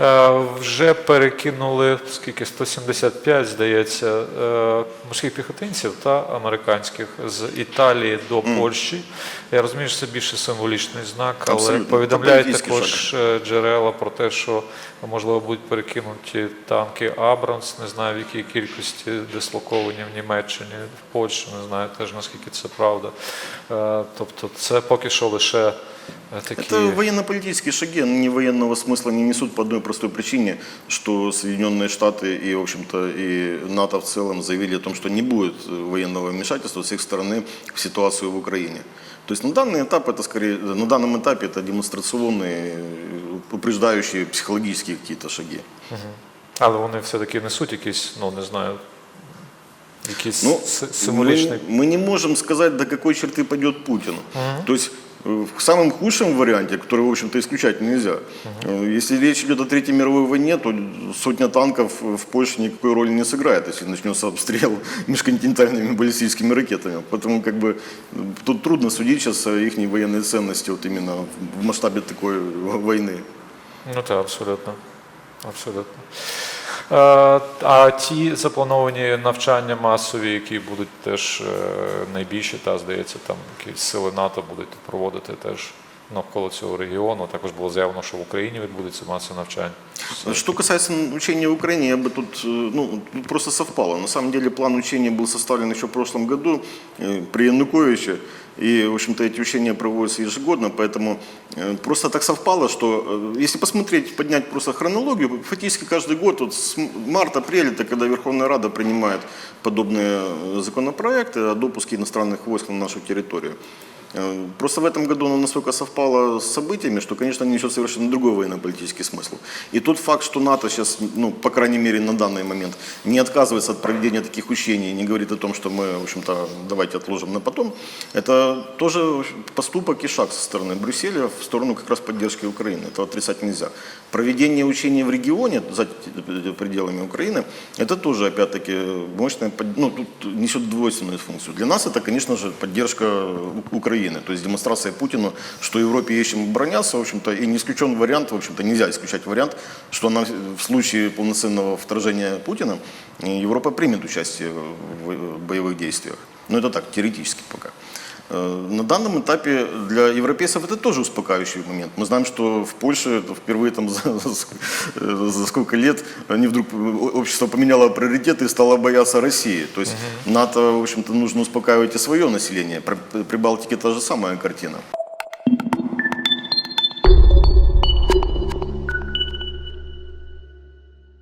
Е, Вже перекинули скільки 175, здається, е, морських піхотинців та американських з Італії до Польщі. Я розумію, що це більше символічний знак, але Абсолютно. повідомляють також е, джерела про те, що можливо будуть перекинуті танки Абрамс, не знаю в якій кількості дислоковані в Німеччині, в Польщі, не знаю теж наскільки це правда. Тобто, це поки що лише е, такі. Это военно-политические шаги, они не военного смысла не несут по одной простой причине, что Соединенные Штаты и, в общем-то, и НАТО в целом заявили о том, что не будет э, военного вмешательства с их стороны в ситуацию в Украине. То есть на данный этап это скорее, на данном этапе это демонстрационные, э, упреждающие психологические какие-то шаги. Але вони все-таки несуть якийсь, ну не знаю, якийсь Ну, символічний. мы не можем сказать, до какой черты пойдет Путин. То есть э, в самом худшем варианте, который, в общем-то, исключать нельзя, э, если речь идет о Третьей мировой войне, то сотня танков в Польше никакой роли не сыграет, если начнется обстрел межконтинентальными баллистическими ракетами. Поэтому как бы тут трудно судить сейчас о их военной ценности вот именно в масштабе такой войны. Ну так, абсолютно. Абсолютно. Е, А ті заплановані навчання масові, які будуть теж е, найбільші, та здається, там якісь сили НАТО будуть проводити теж навколо цього регіону. Також було заявлено, що в Україні відбудеться маса навчань. Что касается учения в Украине, я бы тут, э, ну, тут просто совпало. На самом деле план учения был составлен еще в прошлом году э, при Януковиче, и, в общем-то, эти учения проводятся ежегодно, поэтому э, просто так совпало, что э, если посмотреть, поднять просто хронологию, фактически каждый год, вот с марта-апреля, это когда Верховная Рада принимает подобные э, законопроекты о допуске иностранных войск на нашу территорию. Э, Просто в этом году оно настолько совпало с событиями, что, конечно, несет совершенно другой военно-политический смысл. И тот факт, что НАТО сейчас, ну, по крайней мере, на данный момент не отказывается от проведения таких учений, не говорит о том, что мы, в общем-то, давайте отложим на потом, это тоже поступок и шаг со стороны Брюсселя в сторону как раз поддержки Украины. Это отрицать нельзя. Проведение учений в регионе, за пределами Украины, это тоже, опять-таки, мощная, ну, тут несет двойственную функцию. Для нас это, конечно же, поддержка У- Украины, то есть демонстрация Путину, что Европе есть чем обороняться, в общем-то, и не исключен вариант, в общем-то, нельзя исключать вариант, что она в случае полноценного вторжения Путина Европа примет участие в боевых действиях. Но это так, теоретически пока. Э, На данном этапе для европейцев это тоже успокаивающий момент. Мы знаем, что в Польше впервые там за, э, за сколько лет они вдруг э, общество поменяло приоритеты и стало бояться России. То есть НАТО, в общем-то, нужно успокаивать и свое население. При Прибалтике та же самая картина.